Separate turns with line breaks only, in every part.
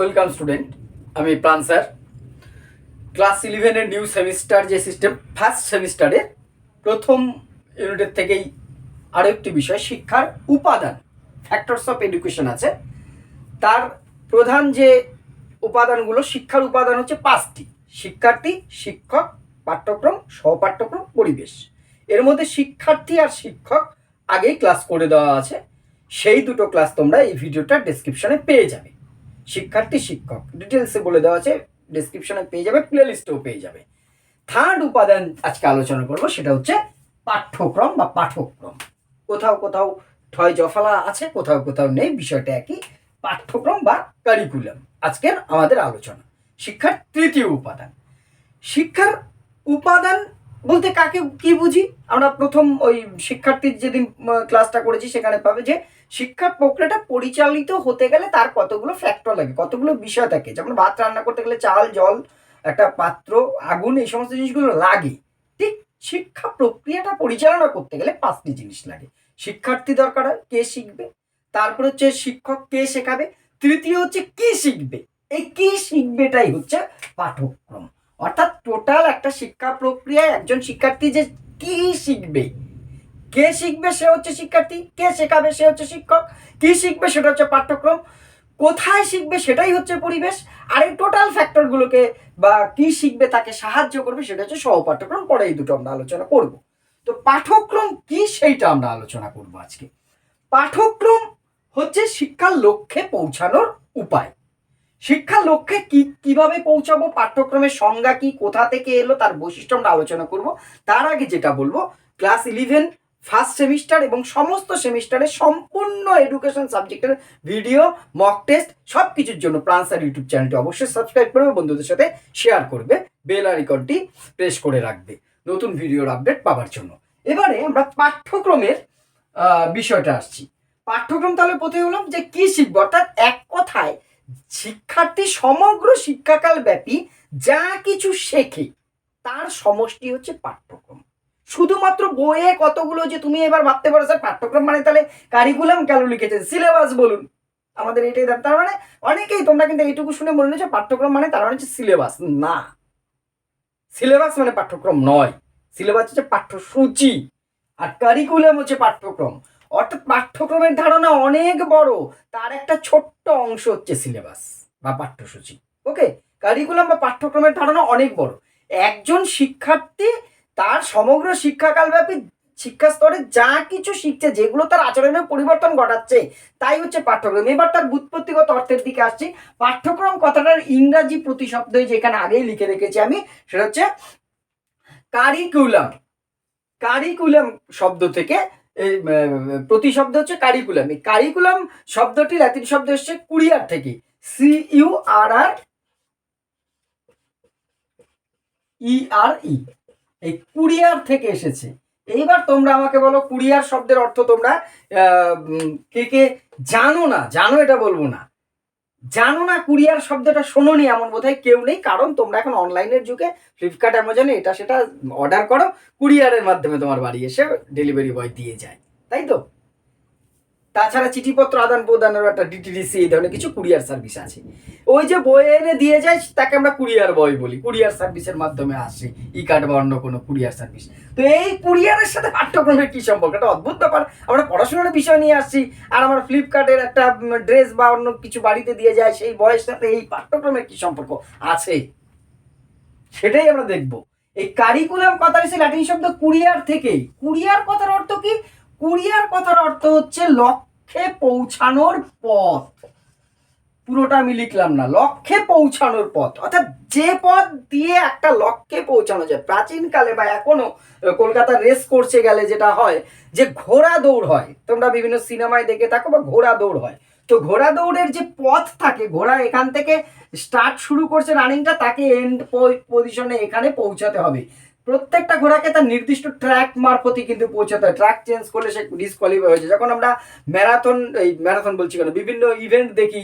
Welcome student আমি Pran sir class ইলেভেনের new semester যে সিস্টেম ফার্স্ট সেমিস্টারের প্রথম ইউনিটের থেকেই আরও একটি বিষয়, শিক্ষার উপাদান ফ্যাক্টরস অফ এডুকেশন আছে। তার প্রধান যে উপাদানগুলো, শিক্ষার উপাদান হচ্ছে পাঁচটি। শিক্ষার্থী, শিক্ষক, পাঠ্যক্রম, সহপাঠ্যক্রম, পরিবেশ। এর মধ্যে শিক্ষার্থী আর শিক্ষক আগেই ক্লাস করে দেওয়া আছে। সেই দুটো ক্লাস তোমরা এই ভিডিওটা ডেসক্রিপশনে পেয়ে যাবে। শিক্ষার্থী শিক্ষক। ডিটেলসে বলে দেওয়া আছে ডেসক্রিপশনে পেয়ে যাবে প্লে লিস্টেও পেয়ে যাবে। থার্ড উপাদান আজকে আলোচনা করব, সেটা হচ্ছে পাঠ্যক্রম বা পাঠক্রম। কোথাও কোথাও ঠয় জফালা আছে, কোথাও কোথাও নেই, বিষয়টা একই। পাঠ্যক্রম বা কারিকুলাম আজকের আমাদের আলোচনা। শিক্ষার তৃতীয় উপাদান। শিক্ষার উপাদান বলতে কাকে কি বুঝি? আমরা প্রথম ওই শিক্ষার্থীর যেদিন ক্লাসটা করেছি, সেখানে পাবে যে শিক্ষা প্রক্রিয়াটা পরিচালিত হতে গেলে তার কতগুলো ফ্যাক্টর লাগে, কতগুলো বিষয় থাকে। যেমন ভাত রান্না করতে গেলে চাল, জল, একটা পাত্র, আগুন, এই সমস্ত জিনিসগুলো লাগে। ঠিক শিক্ষা প্রক্রিয়াটা পরিচালনা করতে গেলে পাঁচটি জিনিস লাগে। শিক্ষার্থী দরকার হয়, কে শিখবে? তারপর হচ্ছে শিক্ষক কে শেখাবে? তৃতীয় হচ্ছে কি শিখবে? এই কি শিখবেটাই হচ্ছে পাঠ্যক্রম। অর্থাৎ টোটাল একটা শিক্ষা প্রক্রিয়ায় একজন শিক্ষার্থী যে কি শিখবে? কে শিখবে সে হচ্ছে শিক্ষার্থী, কে শেখাবে সে হচ্ছে শিক্ষক, কি শিখবে সেটা হচ্ছে পাঠ্যক্রম, কোথায় শিখবে সেটাই হচ্ছে পরিবেশ, আর এই টোটাল ফ্যাক্টরগুলোকে বা কি শিখবে তাকে সাহায্য করবে সেটা হচ্ছে সহপাঠ্যক্রম পরে এই দুটো আমরা আলোচনা করব। তো পাঠ্যক্রম কি সেইটা আমরা আলোচনা করব আজকে। পাঠ্যক্রম হচ্ছে শিক্ষার লক্ষ্যে পৌঁছানোর উপায়। শিক্ষার লক্ষ্যে কি, কীভাবে পৌঁছাবো, পাঠ্যক্রমের সংজ্ঞা কি, কোথা থেকে এলো, তার বৈশিষ্ট্য আমরা আলোচনা করব। তার আগে যেটা বলব ক্লাস ইলেভেন ফার্স্ট সেমিস্টার এবং সমস্ত সেমিস্টারের সম্পূর্ণ এডুকেশন সাবজেক্টের ভিডিও মক টেস্ট সব কিছুর জন্য প্রান্সার ইউটিউব চ্যানেলটি অবশ্যই সাবস্ক্রাইব করবে বন্ধুদের সাথে শেয়ার করবে। বেল আইকনটি প্রেস করে রাখবে নতুন ভিডিওর আপডেট পাওয়ার জন্য। এবারে আমরা পাঠ্যক্রমের বিষয়টা আসছি। পাঠ্যক্রম তাহলে প্রথমে হলাম যে কি শিখব? অর্থাৎ এক কথায় শিক্ষার্থী সমগ্র শিক্ষাকাল ব্যাপী যা কিছু শেখে, তার সমষ্টি হচ্ছে পাঠ্যক্রম। শুধুমাত্র বইয়ে কতগুলো যে তুমি এবার ভাবতে পারো, স্যার, পাঠ্যক্রম মানে তাহলে কারিকুলাম কেন লিখেছেন? সিলেবাস বলুন। আমাদের এটাই দাম তার মানে অনেকেই তোমরা কিন্তু এইটুকু শুনে মনে হচ্ছে পাঠ্যক্রম মানে তার মানে হচ্ছে সিলেবাস না। সিলেবাস মানে পাঠ্যক্রম নয়। সিলেবাস হচ্ছে পাঠ্যসূচি। আর কারিকুলাম হচ্ছে পাঠ্যক্রম। অর্থাৎ পাঠ্যক্রমের ধারণা অনেক বড়। তার একটা ছোট্ট অংশ হচ্ছে সিলেবাস বা পাঠ্যসূচি। ওকে কারিকুলাম বা পাঠ্যক্রমের ধারণা অনেক বড়। একজন শিক্ষার্থী তার সমগ্র শিক্ষাকাল ব্যাপী শিক্ষা স্তরে যা কিছু শিখছে, যেগুলো তার আচরণের পরিবর্তন ঘটাচ্ছে, তাই হচ্ছে পাঠ্যক্রম। এবার তার বুৎপত্তিগত অর্থের দিকে আসছি। পাঠ্যক্রম কথাটার ইংরাজি প্রতিশব্দ যেখানে আগেই লিখে রেখেছি আমি, সেটা হচ্ছে কারিকুলাম কারিকুলাম শব্দ থেকে এই প্রতিশব্দ হচ্ছে কারিকুলাম এই কারিকুলাম শব্দটি ল্যাতিন শব্দ এসছে কুরিয়ার থেকে। সি ইউ আর আর ই আর ই এই কুরিয়ার থেকে এসেছে। এইবার তোমরা আমাকে বলো, কুরিয়ার শব্দের অর্থ তোমরা কে কে জানো না? জানো এটা বলব না। জানো না কুরিয়ার শব্দটা শোনোনি এমন বোধহয় কেউ নেই, কারণ তোমরা এখন অনলাইনের যুগে, ফ্লিপকার্ট, অ্যামাজনে, এটা সেটা অর্ডার করো, কুরিয়ারের মাধ্যমে তোমার বাড়ি এসে ডেলিভারি বয় দিয়ে যায়। তাই তো? তাছাড়া চিঠিপত্র আদান প্রদানের একটা ডিটিডিসি এই ধরনের কিছু কুরিয়ার সার্ভিস আছে। ওই যে বই এনে দিয়ে যায়, তাকে আমরা কুরিয়ার বয় বলি। কুরিয়ার সার্ভিসের মাধ্যমে আসে, ই কার্ড বা অন্য কোনো কুরিয়ার সার্ভিস। তো এই কুরিয়ারের সাথে পাঠ্যক্রমের কি সম্পর্ক? একটা অদ্ভুত ব্যাপার। আমরা পড়াশোনার বিষয় নিয়ে আসছি আর আমার ফ্লিপকার্টের একটা ড্রেস বা অন্য কিছু বাড়িতে দিয়ে যায়, সেই বয়ের সাথে এই পাঠ্যক্রমের কি সম্পর্ক আছে? সেটাই আমরা দেখব। এই কারিকুলাম কথার এসে ল্যাটিন শব্দ কুরিয়ার থেকেই। কুরিয়ার কথার অর্থ কি? কুরিয়ার কথার অর্থ হচ্ছে লক্ষ্যে পৌঁছানোর পথ। পুরোটা আমি লিখলাম না, লক্ষ্যে পৌঁছানোর পথ। অর্থাৎ যে পথ দিয়ে একটা লক্ষ্যে পৌঁছানো যায়। প্রাচীনকালে বা এখনও কলকাতা রেস করছে গেলে যেটা হয়, যে ঘোড়া দৌড় হয়। তোমরা বিভিন্ন সিনেমায় দেখে থাকো বা ঘোড়া দৌড় হয়। তো ঘোড়া দৌড়ের যে পথ থাকে, ঘোড়া এখান থেকে স্টার্ট শুরু করছে রানিংটা তাকে এন্ড পজিশনে এখানে পৌঁছাতে হবে। প্রত্যেকটা ঘোড়াকে তার নির্দিষ্ট ট্র্যাক মারফতই কিন্তু পৌঁছাতে হয়। ট্র্যাক চেঞ্জ করলে সে ডিসকোয়ালিফাই হয়েছে যখন আমরা ম্যারাথন এই ম্যারাথন বলছি কেন? বিভিন্ন ইভেন্ট দেখি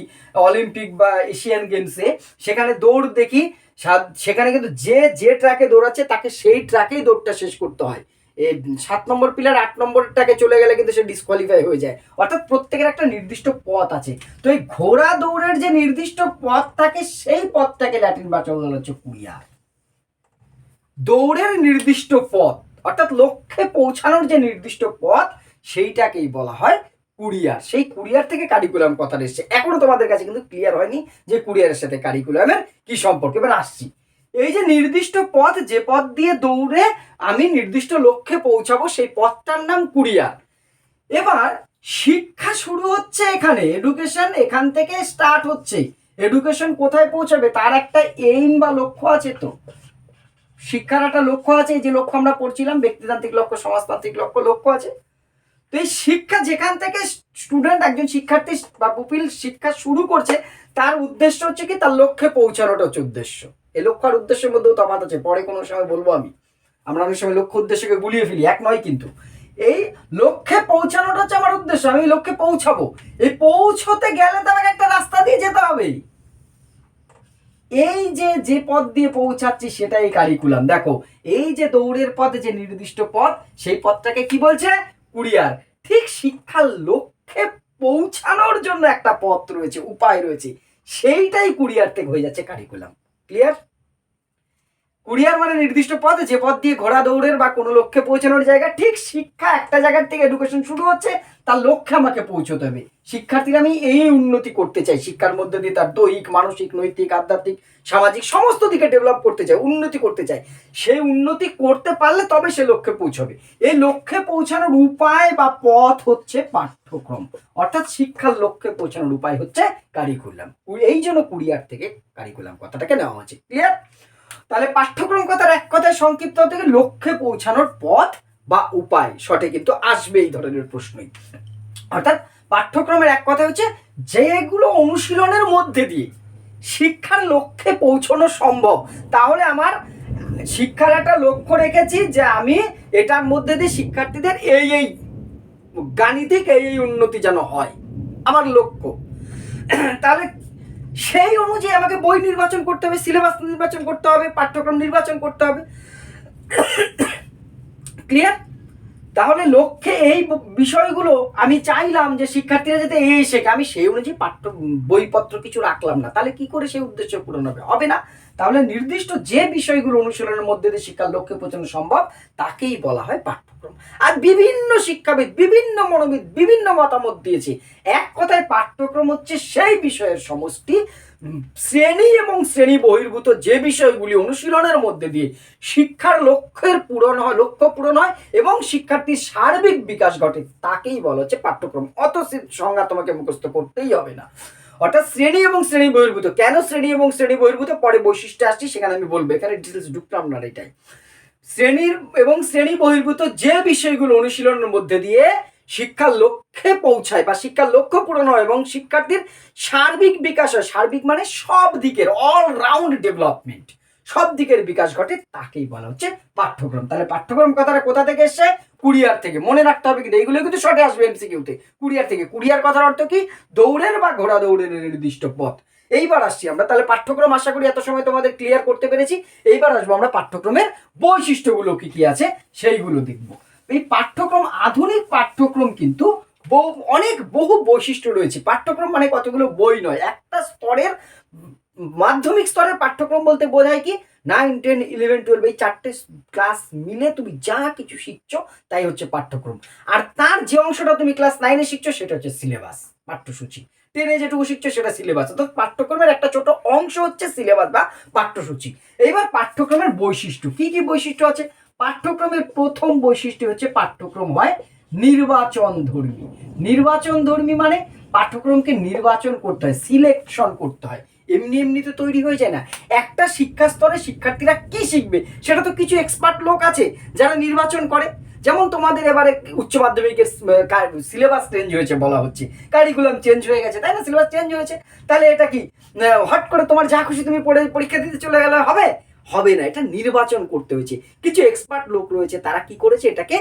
অলিম্পিক বা এশিয়ান গেমসে সেখানে দৌড় দেখি সেখানে কিন্তু যে যে ট্র্যাকে দৌড়াচ্ছে, তাকে সেই ট্র্যাকেই দৌড়টা শেষ করতে হয়। সাত নম্বর পিলার আট নম্বরটাকে চলে গেলে কিন্তু সে ডিসকোয়ালিফাই হয়ে যায়। অর্থাৎ প্রত্যেকের একটা নির্দিষ্ট পথ আছে। তো এই ঘোড়া দৌড়ের যে নির্দিষ্ট পথ থাকে, সেই পথটাকে ল্যাটিন ভাষা বলা হচ্ছে কুরিয়ার দৌড়ের নির্দিষ্ট পথ, অর্থাৎ লক্ষ্যে পৌঁছানোর যে নির্দিষ্ট পথ, সেইটাকেই বলা হয় কুরিয়ার। সেই কুরিয়ার থেকে কারিকুলাম কথাটা এসছে। এখনও তোমাদের কাছে কিন্তু ক্লিয়ার হয়নি যে কুরিয়ারের সাথে কারিকুলামের কি সম্পর্ক। এবার আসছি। এই যে নির্দিষ্ট পথ, যে পথ দিয়ে দৌড়ে আমি নির্দিষ্ট লক্ষ্যে পৌঁছাবো, সেই পথটার নাম কুরিয়ার। এবার শিক্ষা শুরু হচ্ছে এখানে। এডুকেশন এখান থেকে স্টার্ট হচ্ছে এডুকেশন কোথায় পৌঁছাবে? তার একটা এইম বা লক্ষ্য আছে তো। শিক্ষার একটা লক্ষ্য আছে যে লক্ষ্য আমরা পড়ছিলাম, ব্যক্তিতান্ত্রিক লক্ষ্য, সমাজতান্ত্রিক লক্ষ্য লক্ষ্য আছে। তো এই শিক্ষা যেখান থেকে স্টুডেন্ট একজন শিক্ষার্থী বা পুপিল শিক্ষা শুরু করছে, তার উদ্দেশ্য হচ্ছে কি, তার লক্ষ্যে পৌঁছানোটা হচ্ছে উদ্দেশ্য। এই লক্ষ্য আর উদ্দেশ্যের মধ্যেও তফাৎ আছে, পরে কোনো সময় বলব আমি। আমরা অনেক সময় লক্ষ্য উদ্দেশ্যকে গুলিয়ে ফেলি, এক নয় কিন্তু। এই লক্ষ্যে পৌঁছানোটা হচ্ছে আমার উদ্দেশ্য, আমি লক্ষ্যে পৌঁছাবো। এই পৌঁছতে গেলে তো আমাকে একটা রাস্তা দিয়ে যেতে হবে। এই যে যে পথ দিয়ে পৌঁছাচ্ছি সেটাই কারিকুলাম দেখো, এই যে দৌড়ের পথে যে নির্দিষ্ট পথ, সেই পথটাকে কি বলছে? কুরিয়ার। ঠিক শিক্ষার লক্ষ্যে পৌঁছানোর জন্য একটা পথ রয়েছে, উপায় রয়েছে। সেইটাই কুরিয়ার থেকে হয়ে যাচ্ছে কারিকুলাম ক্লিয়ার কুরিয়ার মানে নির্দিষ্ট পথ, যে পথ দিয়ে ঘোড়া দৌড়ের বা কোনো লক্ষ্যে পৌঁছানোর জায়গা। ঠিক শিক্ষা একটা জায়গার থেকে এডুকেশন শুরু হচ্ছে তার লক্ষ্যে আমাকে পৌঁছতে হবে। শিক্ষার্থীরা, আমি এই উন্নতি করতে চাই। শিক্ষার মধ্যে দিয়ে তার দৈহিক, মানসিক, নৈতিক, আধ্যাত্মিক, সামাজিক সমস্ত দিকে ডেভেলপ করতে চাই, উন্নতি করতে চাই। সেই উন্নতি করতে পারলে তবে সে লক্ষ্যে পৌঁছবে। এই লক্ষ্যে পৌঁছানোর উপায় বা পথ হচ্ছে পাঠ্যক্রম। অর্থাৎ শিক্ষার লক্ষ্যে পৌঁছানোর উপায় হচ্ছে কারিকুলাম এই জন্য কুরিয়ার থেকে কারিকুলাম কথাটাকে নেওয়া হচ্ছে। ক্লিয়ার তাহলে পাঠ্যক্রম কথার এক কথায় সংক্ষিপ্ত থেকে লক্ষ্যে পৌঁছানোর পথ বা উপায় সঠিক কিন্তু আসবে এই ধরনের প্রশ্নই। অর্থাৎ পাঠ্যক্রমের এক কথা হচ্ছে, যেগুলো অনুশীলনের মধ্যে দিয়ে শিক্ষার লক্ষ্যে পৌঁছানো সম্ভব, তাহলে আমার শিক্ষার একটা লক্ষ্য রেখেছি যে আমি এটার মধ্যে দিয়ে শিক্ষার্থীদের এই এই গাণিতিক এই এই উন্নতি যেন হয়, আমার লক্ষ্য। তাহলে সেই অনুযায়ী আমাকে বই নির্বাচন করতে হবে, সিলেবাস নির্বাচন করতে হবে, পাঠ্যক্রম নির্বাচন করতে হবে। ক্লিয়ার তাহলে লক্ষ্যে এই বিষয়গুলো আমি চাইলাম যে শিক্ষার্থীরা যাতে এই শেখে। আমি সেই অনুযায়ী পাঠ্য বইপত্র কিছু রাখলাম না। তাহলে কি করে সেই উদ্দেশ্য পূরণ হবে? হবে না? তাহলে নির্দিষ্ট যে বিষয়গুলো অনুশীলনের মধ্যে দিয়ে শিক্ষার লক্ষ্যে পৌঁছানো সম্ভব, তাকেই বলা হয় পাঠ্যক্রম। আর বিভিন্ন শিক্ষাবিদ, বিভিন্ন মনোবিদ, বিভিন্ন মতামত দিয়েছে। এক কথায় পাঠ্যক্রম হচ্ছে সেই বিষয়ের সমষ্টি। শ্রেণি এবং শ্রেণি বহির্ভূত যে বিষয়গুলি অনুশীলনের মধ্যে দিয়ে শিক্ষার লক্ষ্যের পূরণ হয়, লক্ষ্য পূরণ হয় এবং শিক্ষার্থীর সার্বিক বিকাশ ঘটে, তাকেই বলা হচ্ছে পাঠ্যক্রম। অত সংজ্ঞা তোমাকে মুখস্থ করতেই হবে না। অর্থাৎ শ্রেণি এবং শ্রেণি বহির্ভূত। কেন শ্রেণি এবং শ্রেণি বহির্ভূত? পরে বৈশিষ্ট্য আসছি, সেখানে আমি বলব। এখানে ডিটেলস ঢুকলাম না এটাই। শ্রেণির এবং শ্রেণি বহির্ভূত যে বিষয়গুলো অনুশীলনের মধ্যে দিয়ে শিক্ষার লক্ষ্যে পৌঁছায় বা শিক্ষার লক্ষ্য পূরণ হয় এবং শিক্ষার্থীর সার্বিক বিকাশ হয়, সার্বিক মানে সব দিকের অলরাউন্ড ডেভেলপমেন্ট সব দিকের বিকাশ ঘটে তাকেই বলা হচ্ছে পাঠ্যক্রম। তাহলে পাঠ্যক্রম কথাটা কোথা থেকে এসছে? কুরিয়ার থেকে। মনে রাখতে হবে কিন্তু এইগুলো কিন্তু শর্টে আসবে এমসিকিউতে কুরিয়ার থেকে। কুরিয়ার কথার অর্থ কি? দৌড়ের বা ঘোড়া দৌড়ের নির্দিষ্ট পথ। এইবার আসছি আমরা। তাহলে পাঠ্যক্রম আশা করি এত সময় তোমাদের ক্লিয়ার করতে পেরেছি। এইবার আসব আমরা পাঠ্যক্রমের বৈশিষ্ট্যগুলো কি কি আছে সেইগুলো দেখব। এই পাঠ্যক্রম, আধুনিক পাঠ্যক্রম কিন্তু অনেক বহু বৈশিষ্ট্য রয়েছে। পাঠ্যক্রম মানে কতগুলো বই নয়। একটা স্তরের মাধ্যমিক স্তরের পাঠ্যক্রম বলতে বোঝায় কি? নাইন টেন ইলেভেন টুয়েলভ এই চারটে ক্লাস মিলে তুমি যা কিছু শিখছো, তাই হচ্ছে পাঠ্যক্রম। আর তার যে অংশটা তুমি ক্লাস নাইনে শিখছো, সেটা হচ্ছে সিলেবাস পাঠ্যসূচি। টেনে যেটুকু শিখছো, সেটা সিলেবাস অর্থাৎ পাঠ্যক্রমের একটা ছোট অংশ হচ্ছে সিলেবাস বা পাঠ্যসূচি। এইবার পাঠ্যক্রমের বৈশিষ্ট্য, কি কি বৈশিষ্ট্য আছে? পাঠ্যক্রমের প্রথম বৈশিষ্ট্য হচ্ছে পাঠ্যক্রম হয় নির্বাচন ধর্মী। নির্বাচন ধর্মী মানে পাঠ্যক্রমকে নির্বাচন করতে হয় সিলেকশন করতে হয়। এমনি এমনি তো তৈরি হয়ে যায় না। একটা শিক্ষা স্তরে শিক্ষার্থীরা কি শিখবে? সেটা তো কিছু এক্সপার্ট লোক আছে যারা নির্বাচন করে। যেমন তোমাদের এবারে উচ্চ মাধ্যমিকের সিলেবাস চেঞ্জ হয়েছে বলা হচ্ছে। কারিকুলাম চেঞ্জ হয়ে গেছে, তাই না? সিলেবাস চেঞ্জ হয়েছে। তাহলে এটা কি হট করে তোমার যা খুশি তুমি পড়ে, পরীক্ষা দিতে চলে গেলে হবে? হবে না, এটা নির্বাচন করতে হয়েছে। কিছু এক্সপার্ট লোক রয়েছে, তারা কি করেছে? এটাকে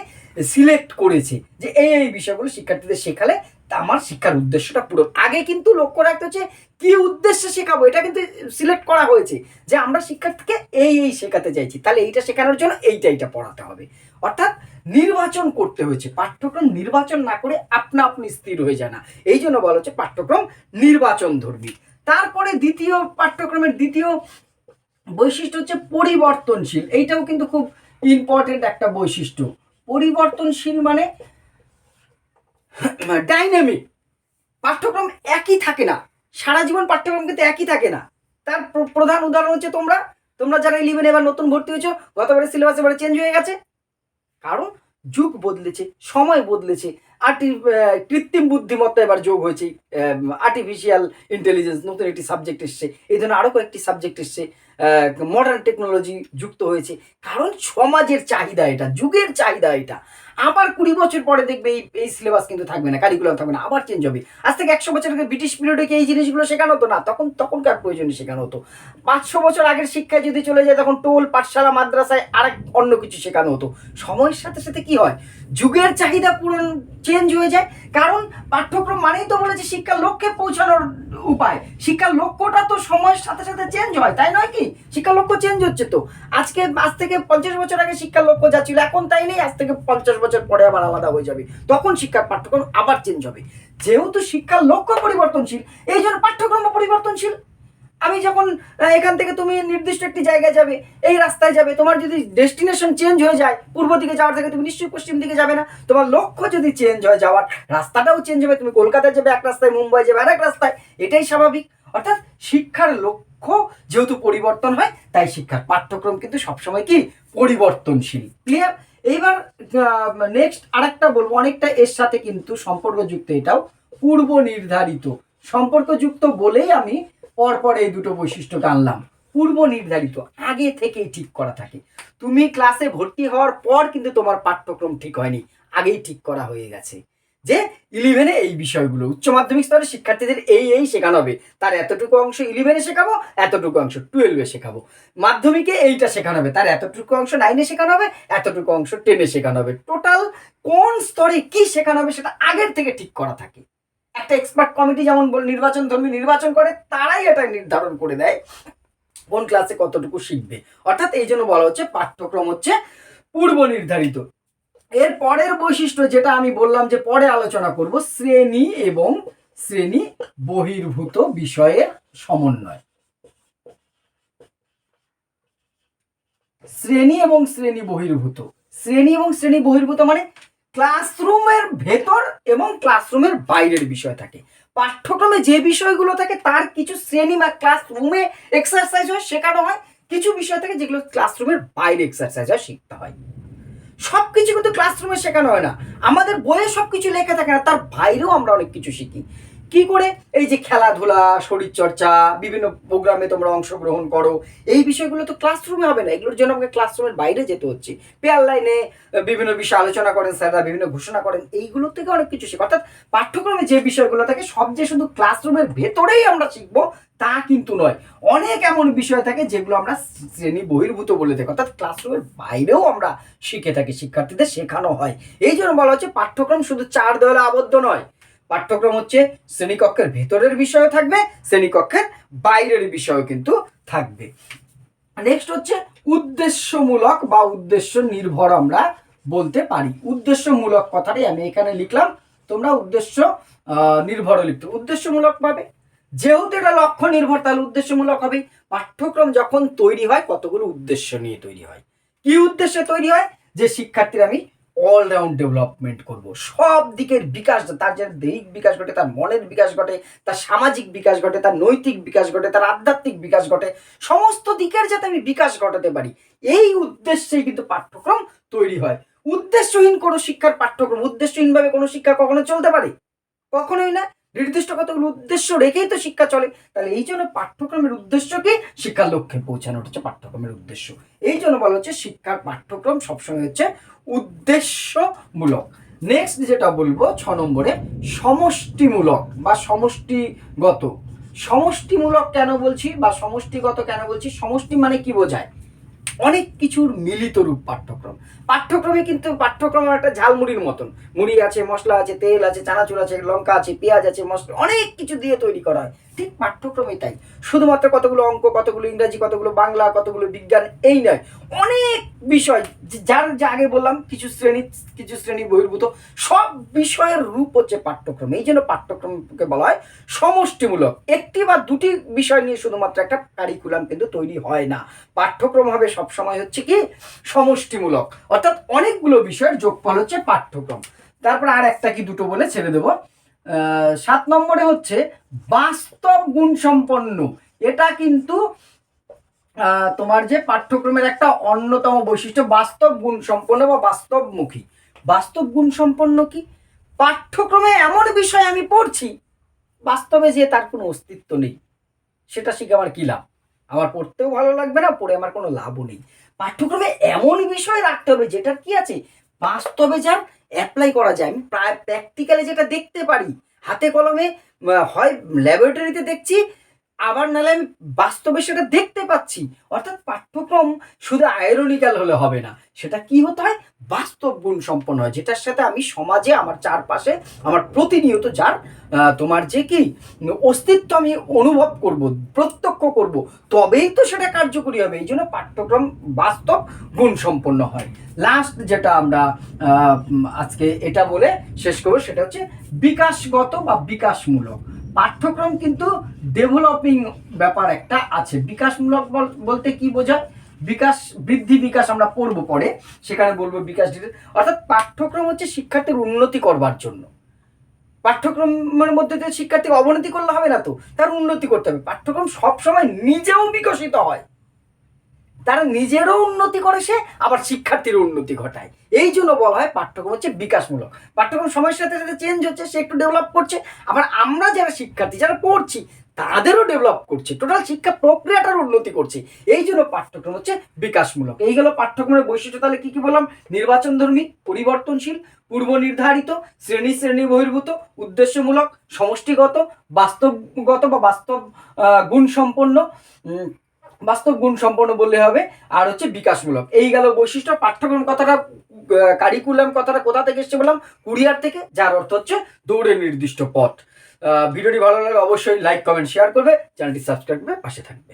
সিলেক্ট করেছে। যে এই এই বিষয়গুলো শিক্ষার্থীদের শেখালে আমার শিক্ষার উদ্দেশ্যটা পুরো। আগে কিন্তু লক্ষ্য রাখতে হচ্ছে, কি উদ্দেশ্যে শেখাবো? এটা কিন্তু সিলেক্ট করা হয়েছে যে আমরা শিক্ষার্থীকে এই এই শেখাতে চাইছি। তাহলে এইটা শেখানোর জন্য এইটা এইটা পড়াতে হবে। অর্থাৎ নির্বাচন করতে হয়েছে। পাঠ্যক্রম নির্বাচন না করে আপনা আপনি স্থির হয়ে যায় না। এই জন্য বলা হচ্ছে পাঠ্যক্রম নির্বাচন ধর্মী। তারপরে দ্বিতীয় পাঠ্যক্রমের দ্বিতীয় বৈশিষ্ট্য হচ্ছে পরিবর্তনশীল। এইটাও কিন্তু খুব ইম্পর্টেন্ট একটা বৈশিষ্ট্য। পরিবর্তনশীল মানে ডাইনামিক। পাঠ্যক্রম একই থাকে না। সারা জীবন পাঠ্যক্রম কিন্তু একই থাকে না। তার প্র- প্রধান উদাহরণ হচ্ছে তোমরা। তোমরা যারা ইলেভেন এবার নতুন ভর্তি হয়েছো গতবারে সিলেবাস এবারে চেঞ্জ হয়ে গেছে। কারণ যুগ বদলেছে, সময় বদলেছে। আর্টি কৃত্রিম বুদ্ধিমত্তা এবার যোগ হয়েছে। আর্টিফিশিয়াল ইন্টেলিজেন্স নতুন একটি সাবজেক্ট এসছে। এই ধরনের আরও কয়েকটি সাবজেক্ট এসছে। মডার্ন টেকনোলজি যুক্ত হয়েছে। কারণ সমাজের চাহিদা এটা, যুগের চাহিদা এটা। আবার কুড়ি বছর পরে দেখবে এই এই সিলেবাস কিন্তু থাকবে না কারিকুলাম থাকবে না, আবার চেঞ্জ হবে। আজ থেকে একশো বছর আগে ব্রিটিশ পিরিয়ডে কি এই জিনিসগুলো শেখানো হতো? না, তখন, তখনকার প্রয়োজনে শেখানো হতো। পাঁচশো বছর আগের শিক্ষায় যদি চলে যায়, তখন টোল, পাঠশালা, মাদ্রাসায় আরেক অন্য কিছু শেখানো হতো। সময়ের সাথে সাথে কি হয়? যুগের চাহিদা পূরণ চেঞ্জ হয়ে যায়। কারণ পাঠ্যক্রম মানেই তো বলেছে, শিক্ষার লক্ষ্যে পৌঁছানোর উপায়। শিক্ষার লক্ষ্যটা তো সময়ের সাথে সাথে চেঞ্জ হয়, তাই নয় কি? শিক্ষার লক্ষ্য চেঞ্জ হচ্ছে তো। আজকে, আজ থেকে পঞ্চাশ বছর আগে শিক্ষার লক্ষ্য যা ছিল, এখন তাই নেই, আজ থেকে পঞ্চাশ বছর পরে আবার আলাদা হয়ে যাবে। তখন শিক্ষার পাঠ্যক্রম আবার চেঞ্জ হবে। যেহেতু শিক্ষার লক্ষ্য পরিবর্তনশীল, এই জন্য পাঠ্যক্রম পরিবর্তনশীল। আমি যখন এখান থেকে তুমি নির্দিষ্ট একটি জায়গায় যাবে, এই রাস্তায় যাবে, তোমার যদি ডেস্টিনেশন চেঞ্জ হয়ে যায়, পূর্ব দিকে যাওয়ার থেকে তুমি নিশ্চয়ই পশ্চিম দিকে যাবে না, তোমার লক্ষ্য যদি চেঞ্জ হয়ে যাওয়ার, রাস্তাটাও চেঞ্জ হবে, তুমি কলকাতায় যাবে এক রাস্তায়, মুম্বাই যাবে আর এক রাস্তায়, এটাই স্বাভাবিক। অর্থাৎ শিক্ষার লক্ষ্য যেহেতু পরিবর্তন হয়, তাই শিক্ষার পাঠ্যক্রম কিন্তু সবসময় কি? পরিবর্তনশীল। ক্লিয়ার এইবার নেক্সট আরেকটা বলব, অনেকটা এর সাথে কিন্তু সম্পর্কযুক্ত এটাও, পূর্ব নির্ধারিত। সম্পর্কযুক্ত বলেই আমি পরপর এই দুটো বৈশিষ্ট্যটা আনলাম। পূর্ব নির্ধারিত, আগে থেকেই ঠিক করা থাকে। তুমি ক্লাসে ভর্তি হওয়ার পর কিন্তু তোমার পাঠ্যক্রম ঠিক হয়নি, আগেই ঠিক করা হয়ে গেছে। যে ইলেভেনে এই বিষয়গুলো, উচ্চ মাধ্যমিক স্তরে শিক্ষার্থীদের এই এই শেখানো হবে তার এতটুকু অংশ ইলেভেনে শেখাবো, এতটুকু অংশ টুয়েলভে শেখাবো। মাধ্যমিকে এইটা শেখানো হবে তার এতটুকু অংশ নাইনে শেখানো হবে এতটুকু অংশ টেনে শেখানো হবে টোটাল কোন স্তরে কি শেখানো হবে সেটা আগের থেকে ঠিক করা থাকে। একটা এক্সপার্ট কমিটি যেমন নির্বাচন ধর্মী নির্বাচন করে, তারাই এটা নির্ধারণ করে দেয় কোন ক্লাসে কতটুকু শিখবে। অর্থাৎ এই জন্য বলা হচ্ছে, পাঠ্যক্রম হচ্ছে পূর্ব নির্ধারিত এর পরের বৈশিষ্ট্য যেটা আমি বললাম যে পরে আলোচনা করব, শ্রেণি এবং শ্রেণি বহির্ভূত বিষয়ের সমন্বয়। শ্রেণি এবং শ্রেণি বহির্ভূত। শ্রেণি এবং শ্রেণি বহির্ভূত মানে ক্লাসরুমের ভেতর এবং ক্লাসরুমের বাইরের বিষয় থাকে। পাঠ্যক্রমে যে বিষয়গুলো থাকে তার কিছু শ্রেণি বা ক্লাসরুমে এক্সারসাইজ হয়, শেখানো হয়। কিছু বিষয় থাকে যেগুলো ক্লাসরুমের বাইরে এক্সারসাইজ হয়, শিখতে হয়। সব কিছু কিন্তু ক্লাসরুমে শেখানো হয় না। আমাদের বইয়ে সব কিছু লেখা থাকে না, তার বাইরেও আমরা অনেক কিছু শিখি। কি করে? এই যে খেলাধুলা, শরীরচর্চা, বিভিন্ন প্রোগ্রামে তোমরা অংশগ্রহণ করো, এই বিষয়গুলো তো ক্লাসরুমে হবে না। এগুলোর জন্য আমাকে ক্লাসরুমের বাইরে যেতে হচ্ছে। পেয়ার লাইনে বিভিন্ন বিষয়ে আলোচনা করেন স্যাররা বিভিন্ন ঘোষণা করেন। এইগুলো থেকে অনেক কিছু শেখা। অর্থাৎ পাঠ্যক্রমে যে বিষয়গুলো থাকে, সব যে শুধু ক্লাসরুমের ভেতরেই আমরা শিখব, তা কিন্তু নয়। অনেক এমন বিষয় থাকে যেগুলো আমরা শ্রেণি বহির্ভূত বলে থাকি। অর্থাৎ ক্লাসরুমের বাইরেও আমরা শিখে থাকি। শিক্ষার্থীদের শেখানো হয়। এই জন্য বলা হচ্ছে পাঠ্যক্রম শুধু চার দেওয়ালে আবদ্ধ নয়। পাঠ্যক্রম হচ্ছে শ্রেণীকক্ষের ভেতরের বিষয় থাকবে শ্রেণীকক্ষের বাইরের বিষয় কিন্তু থাকবে। নেক্সট হচ্ছে উদ্দেশ্যমূলক বা উদ্দেশ্য নির্ভর আমরা বলতে পারি। উদ্দেশ্যমূলক কথাটাই আমি এখানে লিখলাম তোমরা উদ্দেশ্য আহ, নির্ভরও লিখতে। উদ্দেশ্যমূলক পাবে। যেহেতু এটা লক্ষ্য নির্ভর তাহলে উদ্দেশ্যমূলক হবে। পাঠ্যক্রম যখন তৈরি হয় কতগুলো উদ্দেশ্য নিয়ে তৈরি হয়? কি উদ্দেশ্যে তৈরি হয়? যে শিক্ষার্থীর আমি অলরাউন্ড ডেভেলপমেন্ট করব। সব দিকের বিকাশ, তার যে দৈহিক বিকাশ ঘটে, তার মনের বিকাশ ঘটে, তার সামাজিক বিকাশ ঘটে, তার নৈতিক বিকাশ ঘটে, তার আধ্যাত্মিক বিকাশ ঘটে, সমস্ত দিকের যাতে আমি বিকাশ ঘটাতে পারি, এই উদ্দেশ্যেই কিন্তু পাঠ্যক্রম তৈরি হয়। উদ্দেশ্যহীন কোনো শিক্ষার পাঠ্যক্রম, উদ্দেশ্যহীনভাবে কোনো শিক্ষা কখনো চলতে পারে? কখনোই না। নির্দিষ্ট কতগুলো উদ্দেশ্য রেখেই তো শিক্ষা চলে। তাহলে এই জন্য পাঠ্যক্রমের উদ্দেশ্যকে শিক্ষার লক্ষ্যে পৌঁছানো হচ্ছে, পাঠ্যক্রমের উদ্দেশ্য। এই জন্য বলা হচ্ছে শিক্ষার পাঠ্যক্রম সবসময় হচ্ছে উদ্দেশ্যমূলক। নেক্সট যেটা বলব, ছ নম্বরে সমষ্টিমূলক বা সমষ্টিগত। সমষ্টিমূলক কেন বলছি বা সমষ্টিগত কেন বলছি? সমষ্টি মানে কি বোঝায়? অনেক কিছুর মিলিত রূপ পাঠ্যক্রম। পাঠ্যক্রমে কিন্তু পাঠ্যক্রম একটা ঝালমুড়ির মতন। মুড়ি আছে, মশলা আছে, তেল আছে, চানাচুর আছে, লঙ্কা আছে, পেঁয়াজ আছে মশলা অনেক কিছু দিয়ে তৈরি করা হয়। ঠিক পাঠ্যক্রমে তাই। শুধুমাত্র কতগুলো অঙ্ক, কতগুলো ইংরাজি, কতগুলো বাংলা, কতগুলো বিজ্ঞান, এই নয়। অনেক বিষয় যার যা আগে বললাম, কিছু শ্রেণি কিছু শ্রেণি বহির্ভূত, সব বিষয়ের রূপ হচ্ছে পাঠ্যক্রম। এই জন্য পাঠ্যক্রমকে বলা হয় সমষ্টিমূলক। একটি বা দুটি বিষয় নিয়ে শুধুমাত্র একটা কারিকুলাম কিন্তু তৈরি হয় না। পাঠ্যক্রম হবে সবসময় হচ্ছে কি? সমষ্টিমূলক। অর্থাৎ অনেকগুলো বিষয়ের যোগফল হচ্ছে পাঠ্যক্রম। তারপর আর একটা কি দুটো বলে ছেড়ে দেবো। সাত নম্বরে হচ্ছে বাস্তব গুণ সম্পন্ন। এটা কিন্তু তোমার যে পাঠ্যক্রমের একটা অন্যতম বৈশিষ্ট্য, বাস্তব গুণ সম্পন্ন বা বাস্তবমুখী। বাস্তব গুণ সম্পন্ন কি? পাঠ্যক্রমে এমন বিষয় আমি পড়ছি, বাস্তবে যে তার কোনো অস্তিত্ব নেই। সেটা শিখে আমার কি লাভ? আমার পড়তেও ভালো লাগবে না, পড়ে আমার কোনো লাভও নেই। পাঠ্যক্রমে এমন বিষয় রাখতে হবে যেটার কি আছে? বাস্তবে যা অ্যাপ্লাই করা যায়। আমি প্রায় প্র্যাকটিক্যালি যেটা দেখতে পারি, হাতে কলমে হয় ল্যাবরেটরিতে দেখছি আবার নাহলে আমি বাস্তবে সেটা দেখতে পাচ্ছি। অর্থাৎ পাঠ্যক্রম শুধু আয়রনিক্যাল হলে হবে না। সেটা কি হতে হয়? বাস্তব গুণ সম্পন্ন হয়, যেটার সাথে আমি সমাজে আমার চারপাশে, আমার প্রতিনিয়ত যার তোমার যে কি অস্তিত্ব আমি অনুভব করব, প্রত্যক্ষ করব, তবেই তো সেটা কার্যকরী হবে। এই জন্য পাঠ্যক্রম বাস্তব গুণ সম্পন্ন হয়। লাস্ট যেটা আমরা আজকে এটা বলে শেষ করব, সেটা হচ্ছে বিকাশগত বা বিকাশমূলক। পাঠ্যক্রম কিন্তু ডেভেলপিং ব্যাপার একটা আছে। বিকাশমূলক বল- বলতে কি বোঝায়? বিকাশ, বৃদ্ধি বিকাশ আমরা পড়ব পরে। সেখানে বলব বিকাশ অর্থাৎ পাঠ্যক্রম হচ্ছে শিক্ষার্থীর উন্নতি করবার জন্য। পাঠ্যক্রমের মধ্যে দিয়ে শিক্ষার্থী অবনতি করলে হবে না তো? তার উন্নতি করতে হবে। পাঠ্যক্রম সবসময় নিজেও বিকশিত হয়। তারা নিজেরও উন্নতি করে সে আবার শিক্ষার্থীর উন্নতি ঘটায়। এই জন্য বলা হয় পাঠ্যক্রম হচ্ছে বিকাশমূলক। পাঠ্যক্রম সময়ের সাথে সাথে চেঞ্জ হচ্ছে সে একটু ডেভেলপ করছে। আবার আমরা যারা শিক্ষার্থী যারা পড়ছি তাদেরও ডেভেলপ করছে। টোটাল শিক্ষা প্রক্রিয়াটার উন্নতি করছে। এই জন্য পাঠ্যক্রম হচ্ছে বিকাশমূলক। এই গেল পাঠ্যক্রমের বৈশিষ্ট্য তাহলে কি কি বললাম? নির্বাচনধর্মী পরিবর্তনশীল পূর্ব নির্ধারিত শ্রেণি শ্রেণি বহির্ভূত উদ্দেশ্যমূলক সমষ্টিগত বাস্তবগত বা বাস্তব আহ, গুণসম্পন্ন উম, বাস্তব গুণ সম্পন্ন বললে হবে, আর হচ্ছে বিকাশমূলক। এই গেল বৈশিষ্ট্য, পাঠ্যক্রম কথাটা কারিকুলাম কথাটা কোথা থেকে এসছে বললাম? কুরিয়ার থেকে, যার অর্থ হচ্ছে দৌড়ে নির্দিষ্ট পথ। ভিডিওটি ভালো লাগলে অবশ্যই লাইক কমেন্ট শেয়ার করবে, চ্যানেলটি সাবস্ক্রাইব করবে পাশে থাকবে।